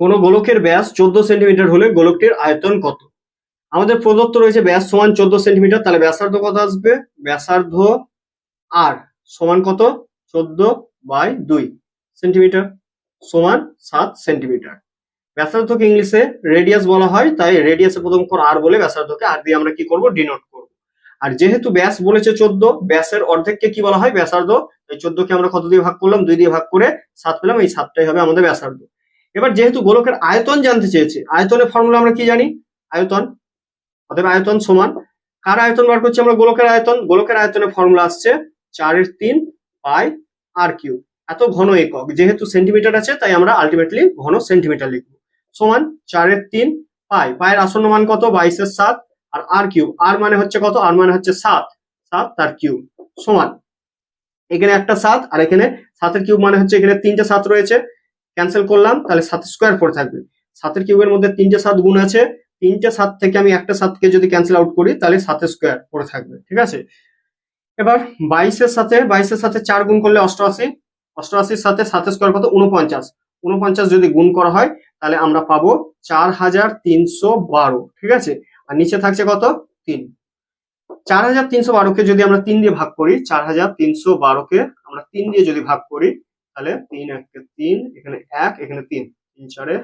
কোনো গোলকের ব্যাস চোদ্দ সেন্টিমিটার হলে গোলকটির আয়তন কত? আমাদের প্রদত্ত রয়েছে ব্যাস সমান চোদ্দ সেন্টিমিটার, তাহলে ব্যাসার্ধ কত আসবে? ব্যাসার্ধ আর সমান কত? চোদ্দ বাই দুই সেন্টিমিটার সমান সাত সেন্টিমিটার। ব্যাসার্ধকে ইংলিশে রেডিয়াস বলা হয়, তাই রেডিয়াসে প্রথম করে আর বলে ব্যাসার্ধকে আর দিয়ে আমরা কি করব? ডিনোট করব। আর যেহেতু ব্যাস বলেছে চোদ্দ, ব্যাসের অর্ধেককে কি বলা হয়? ব্যাসার্ধ। এই চোদ্দকে আমরা কত দিয়ে ভাগ করলাম? দুই দিয়ে ভাগ করে সাত পেলাম, এই সাতটাই হবে আমাদের ব্যাসার্ধ। এবার যেহেতু গোলকের আয়তন জানতে চেয়েছে, আয়তনের ফর্মুলা আমরা কি জানি? আয়তন, অতএব আয়তন সমান। কার আয়তন বার করছি আমরা? গোলকের আয়তন। গোলকের আয়তনের ফর্মুলা আসছে চারের তিন পাই আর কিউ এত ঘন একক। যেহেতু সেন্টিমিটার আছে, তাই আমরা আলটিমেটলি ঘন সেন্টিমিটার লিখব। সমান চারের তিন পাই। পায়ের আসন্ন মান কত? বাইশের সাত। আর আর কিউব। আর মানে হচ্ছে কত? আর মানে হচ্ছে সাত। সাত তার কিউব। সমান। এখানে একটা সাত, আর এখানে সাতের কিউব মানে হচ্ছে এখানে তিনটে সাত রয়েছে। ক্যান্সেল করলাম, তাহলে সাত স্কোয়ার পড়ে থাকবে। সাতের কিউবের মধ্যে তিনটে সাত গুণ আছে, তিনটে সাত থেকে আমি একটা সাতকে যদি ক্যান্সেল আউট করি, তাহলে সাতের স্কোয়ার পড়ে থাকবে, ঠিক আছে? এবার বাইশের সাথে বাইশের সাথে চার গুণ করলে অষ্টআশি, অষ্টআশির সাথে সাতের স্কোয়ার কত? উনপঞ্চাশ উনপঞ্চাশ যদি গুণ করা হয়, তাহলে আমরা পাবো চার হাজার তিনশো বারো, ঠিক আছে? আর নিচে থাকছে কত? তিন। চার হাজার তিনশো বারোকে যদি আমরা তিন দিয়ে ভাগ করি, চার হাজার তিনশো বারোকে আমরা তিন দিয়ে যদি ভাগ করি তাহলে তিন একে তিন, এখানে এক, এখানে তিন। তিন চারে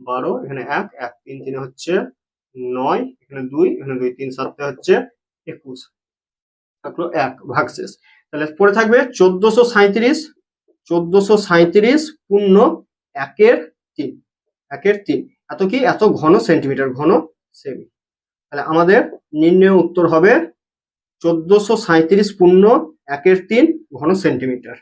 বারো, এখানে এক এক। তিন তিনে হচ্ছে নয়, এখানে দুই এখানে দুই। তিন সাতে হচ্ছে একুশ। থাকল এক, ভাগ শেষ। তাহলে পড়ে থাকবে চোদ্দশো সাঁইত্রিশ চোদ্দশো সাঁইত্রিশ পূর্ণ একের তিন। একের তিন। এত কি? এত ঘন সেন্টিমিটার, ঘন সেমি। তাহলে আমাদের নির্ণয় উত্তর হবে চোদ্দশো সাঁইত্রিশ পূর্ণ একের তিন ঘন সেন্টিমিটার।